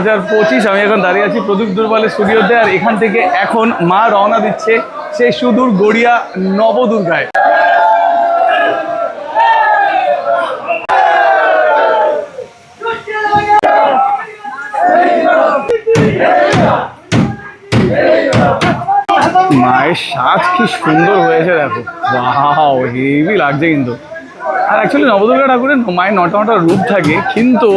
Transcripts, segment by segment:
হাজার পঁচিশ, আমি এখন দাঁড়িয়ে আছি প্রদীপ দুর্বলের স্টুডিওতে, আর এখান থেকে এখন মা রওনা দিচ্ছে সেই সুদূর গড়িয়া নবদুর্গায়। মায়ের সাজ কি সুন্দর হয়েছে, দেখো। বাহ হেভি লাগছে কিন্তু। আর অ্যাকচুয়ালি নবদুর্গা ঠাকুরের মায়ের নটা নটা রূপ থাকে, কিন্তু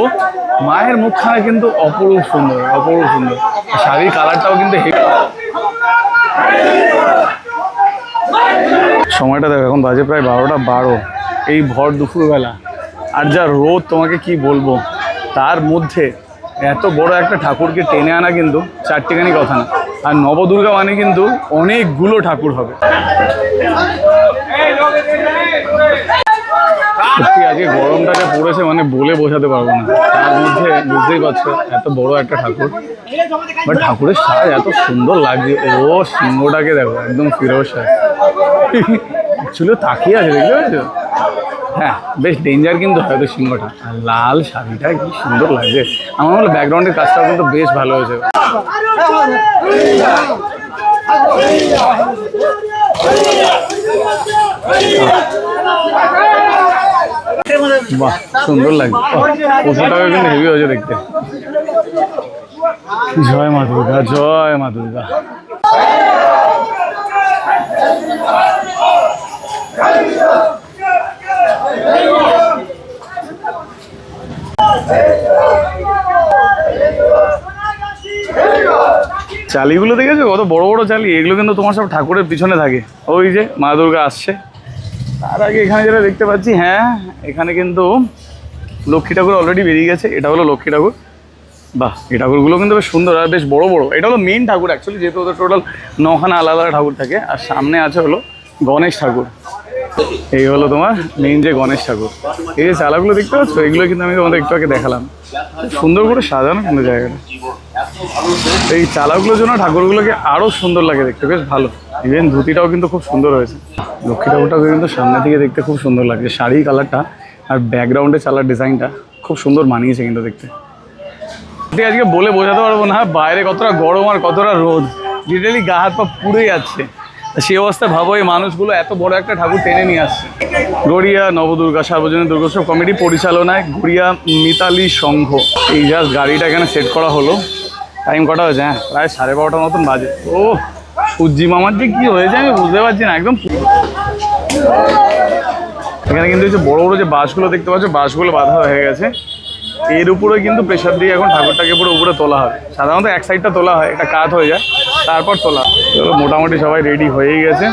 মায়ের মুখখানা কিন্তু অপরূপ সুন্দর অপরূপ সুন্দর। শাড়ির কালারটাও কিন্তু সময়টা দেখো, এখন বাজে প্রায় বারোটা বারো। এই ভর দুপুরবেলা। আর যা রোদ, তোমাকে কি বলব? তার মধ্যে এত বড় একটা ঠাকুরকে টেনে আনা কিন্তু চারটেখানি কথা না। আর নবদুর্গা মানে কিন্তু অনেকগুলো ঠাকুর হবে। সত্যি, আজকে গরমটা যা পড়েছে মানে বলে বোঝাতে পারব না। তার মধ্যে বুঝতেই পারছ, এত বড় একটা ঠাকুর। বাট ঠাকুরের সাজ এত সুন্দর লাগছে। ও সিংহটাকে দেখো, একদম ফিরোজ সাজ। তাকিয়ে আছে, দেখতে পাচ্ছ হ্যাঁ বেশ ডেঞ্জার কিন্তু হয়তো সিংহটা। আর লাল শাড়িটা কি সুন্দর লাগছে। আমার মনে হলো ব্যাকগ্রাউন্ডের কাজটাও কিন্তু বেশ ভালো হয়েছে। বাহ সুন্দর লাগছে। পশুটাকে কিন্তু হেভি হয়েছে দেখতে। জয় মা দুর্গা জয় মা দুর্গা। চালিগুলো দেখেছ? কত বড় বড় চালি। এগুলো কিন্তু তোমার সব ঠাকুরের পিছনে থাকে। ওই যে মা দুর্গা আসছে। তার আগে এখানে যেটা দেখতে পাচ্ছি হ্যাঁ এখানে কিন্তু লক্ষ্মী ঠাকুর অলরেডি বেরিয়ে গেছে। এটা হলো লক্ষ্মী ঠাকুর। বাহ, এই ঠাকুরগুলো কিন্তু বেশ সুন্দর আর বেশ বড় বড়। এটা হলো মেন ঠাকুর অ্যাকচুয়ালি যেহেতু ওদের টোটাল নখানা আলাদা ঠাকুর থাকে। আর সামনে আছে হলো গণেশ ঠাকুর। এই হলো তোমার মেইন যে গণেশ ঠাকুর। এই যে চালাগুলো দেখতে পাচ্ছ, এগুলো কিন্তু আমি তোমাদের একটু আগে দেখালাম। সুন্দর করে সাজানো কিন্তু জায়গাটা। এই চালাগুলোর জন্য ঠাকুরগুলোকে আরও সুন্দর লাগে দেখতে, বেশ ভালো। ইভেন ধুতিটাও কিন্তু খুব সুন্দর হয়েছে। লক্ষ্মী ঠাকুরটাকে কিন্তু সামনে থেকে দেখতে খুব সুন্দর লাগছে। শাড়ি কালারটা আর ব্যাকগ্রাউন্ডে চালার ডিজাইনটা খুব সুন্দর মানিয়েছে কিন্তু দেখতে। আজকে বলে বোঝাতে পারব না, বাইরে কতটা গরম আর কতটা রোদ। লিটারালি গা হাত পা পুড়ে যাচ্ছে। সেই অবস্থায় ভাবো এই মানুষগুলো এত বড় একটা ঠাকুর টেনে নিয়ে আসছে। গড়িয়া, নবদুর্গা, সার্বজনীন দুর্গোৎসব কমিটি পরিচালনায় গড়িয়া মিতালি সংঘ। এই জাস্ট গাড়িটা এখানে সেট করা হলো। টাইম কটা হয়েছে? হ্যাঁ প্রায় সাড়ে বারোটার মতন বাজে। ও, সূর্যি মামার যে কী হয়েছে আমি বুঝতে পারছি না, একদম এখানে কিন্তু যে বড় বড় যে বাসগুলো দেখতে পাচ্ছ, বাসগুলো বাধা হয়ে গেছে। এর উপরে কিন্তু প্রেশার দিয়ে এখন ঠাকুরটাকে পুরো উপরে তোলা হবে সাধারণত এক সাইডটা তোলা হয়, একটা কাত হয়ে যায়, তারপর তোলা মোটামুটি সবাই রেডি হয়েই গেছে।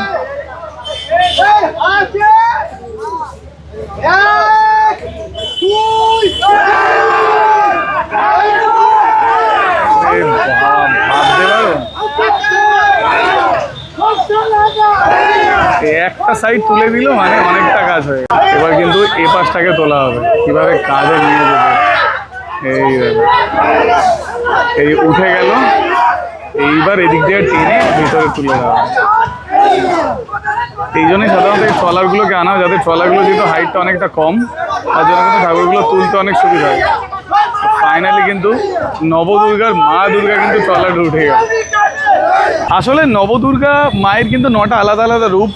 একটা সাইড তুলে দিল মানে অনেকটা কাজ হয়ে। এবার কিন্তু এ পাশটাকে তোলা হবে। কীভাবে কাজে নিয়ে যেতে এই এই উঠে গেল। এইবার এদিক দিয়ে টেনে ভিতরে তুলে দেওয়া। এই জন্যই সাধারণত এই ট্রলারগুলোকে আনা হয়, যাতে ট্রলারগুলো যেহেতু হাইটটা অনেকটা কম, তার জন্য কিন্তু ঠাকুরগুলো তুলতে অনেক সুবিধা হয়। ফাইনালি কিন্তু নবদুর্গার মা দুর্গা কিন্তু ট্রলারে উঠে গেল। আসলে নবদুর্গা মায়ের কিন্তু নটা আলাদা আলাদা রূপ।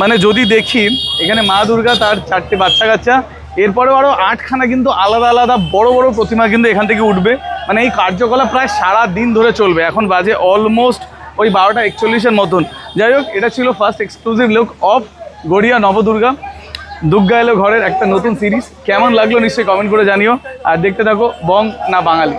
মানে যদি দেখি, এখানে মা দুর্গা তার চারটে বাচ্চা কাচ্চা এরপরেও আরও আটখানা কিন্তু আলাদা আলাদা বড় বড় প্রতিমা কিন্তু এখান থেকে উঠবে। মানে এই কার্যকলাপ প্রায় সারা দিন ধরে চলবে। এখন বাজে অলমোস্ট ওই বারোটা একচল্লিশের মতন। যাই হোক, এটা ছিল first exclusive look of Garia Nabadurga. Durga এলো ঘরের একটা নতুন সিরিজ কেমন লাগল নিশ্চয়ই কমেন্ট করে জানিও। আর দেখতে থাকো বং না বাঙালি।